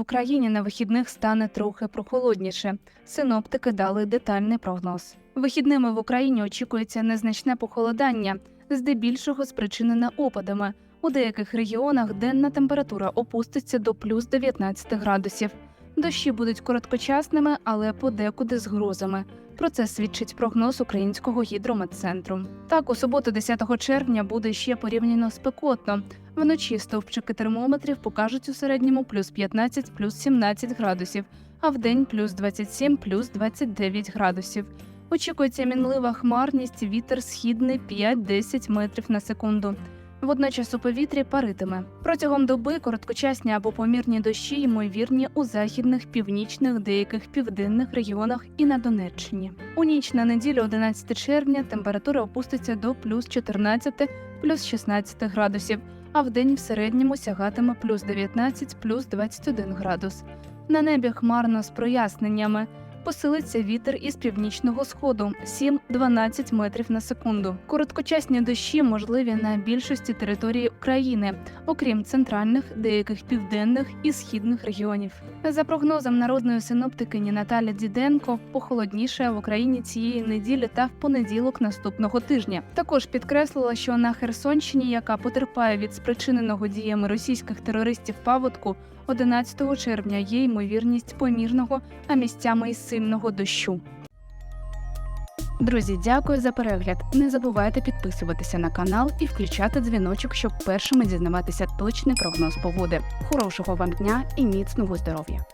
в Україні на вихідних стане трохи прохолодніше. Синоптики дали детальний прогноз. Вихідними в Україні очікується незначне похолодання, здебільшого спричинене опадами. У деяких регіонах денна температура опуститься до плюс 19 градусів. Дощі будуть короткочасними, але подекуди з грозами. Про це свідчить прогноз українського гідрометцентру. Так, у суботу, 10 червня, буде ще порівняно спекотно. Вночі стовпчики термометрів покажуть у середньому плюс 15, плюс 17 градусів, а вдень плюс 27, плюс 29 градусів. Очікується мінлива хмарність, вітер східний 5-10 метрів на секунду. Водночас у повітрі паритиме. Протягом доби короткочасні або помірні дощі ймовірні у західних, північних, деяких південних регіонах і на Донеччині. У ніч на неділю, 11 червня, температура опуститься до плюс 14, плюс 16 градусів, а вдень в середньому сягатиме плюс 19, плюс 21 градус. На небі хмарно з проясненнями. Посилиться вітер із північного сходу 7-12 метрів на секунду. Короткочасні дощі можливі на більшості території України, окрім центральних, деяких південних і східних регіонів. За прогнозом народної синоптикині Наталі Діденко, похолодніше в Україні цієї неділі та в понеділок наступного тижня. Також підкреслила, що на Херсонщині, яка потерпає від спричиненого діями російських терористів паводку, 11 червня є ймовірність помірного, а місцями й сильного дощу. Друзі, дякую за перегляд. Не забувайте підписуватися на канал і включати дзвіночок, щоб першими дізнаватися точний прогноз погоди. Хорошого вам дня і міцного здоров'я!